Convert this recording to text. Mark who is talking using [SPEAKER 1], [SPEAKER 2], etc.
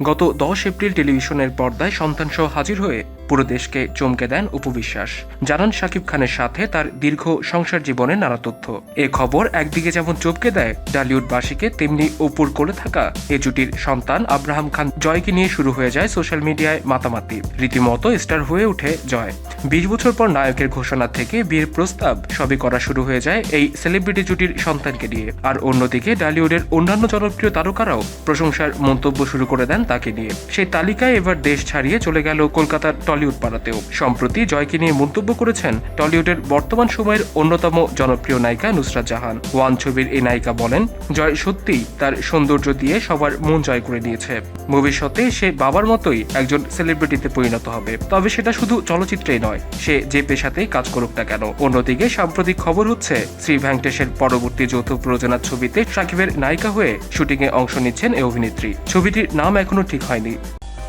[SPEAKER 1] গত দশ এপ্রিল টেলিভিশনের পর্দায় সন্তানসহ হাজির হয়ে পুরো দেশকে চমকে দেন উপবিশ্বাস। জানান শাকিব খানের সাথে তার দীর্ঘ সংসার জীবনের নানা তথ্য। এ খবর একদিকে যেমন চমকে দেয় ডালিউডবাসীকে, তেমনি উপর করে থাকা এ জুটির সন্তান আব্রাহাম খান জয়কে নিয়ে শুরু হয়ে যায় সোশ্যাল মিডিয়ায় মাতামাতি। রীতিমতো স্টার হয়ে ওঠে জয়। বিশ বছর পর নায়কের ঘোষণা থেকে বিয়ের প্রস্তাব সবই করা শুরু হয়ে যায় এই সেলিব্রিটি জুটির সন্তানকে নিয়ে। আর অন্যদিকে ডালিউডের অন্যান্য জনপ্রিয় তারকারাও প্রশংসার মন্তব্য শুরু করে দেন তাকে নিয়ে। সেই তালিকায় এবার দেশ ছাড়িয়ে চলে গেল কলকাতার টলিউড পাড়াতেও সম্প্রতি জয়কে নিয়ে মন্তব্য করেছেন টলিউডের বর্তমান সময়ের অন্যতম জনপ্রিয় নায়িকা নুসরাত জাহান। ওয়ান ছবির এই নায়িকা বলেন, জয় সত্যিই তার সৌন্দর্য দিয়ে সবার মন জয় করে নিয়েছে ভবিষ্যতে সে বাবার মতোই একজন সেলিব্রিটিতে পরিণত হবে। তবে সেটা শুধু চলচ্চিত্রেই নয়, সে যে পেশাতেই কাজ করুক না কেন। অন্যদিকে সাম্প্রতিক খবর হচ্ছে, শ্রী ভেঙ্কটেশের পরবর্তী যৌথ প্রযোজনার ছবিতে সাকিবের নায়িকা হয়ে শুটিংয়ে অংশ নিচ্ছেন এই অভিনেত্রী। ছবিটির নাম এখনও ঠিক হয়নি।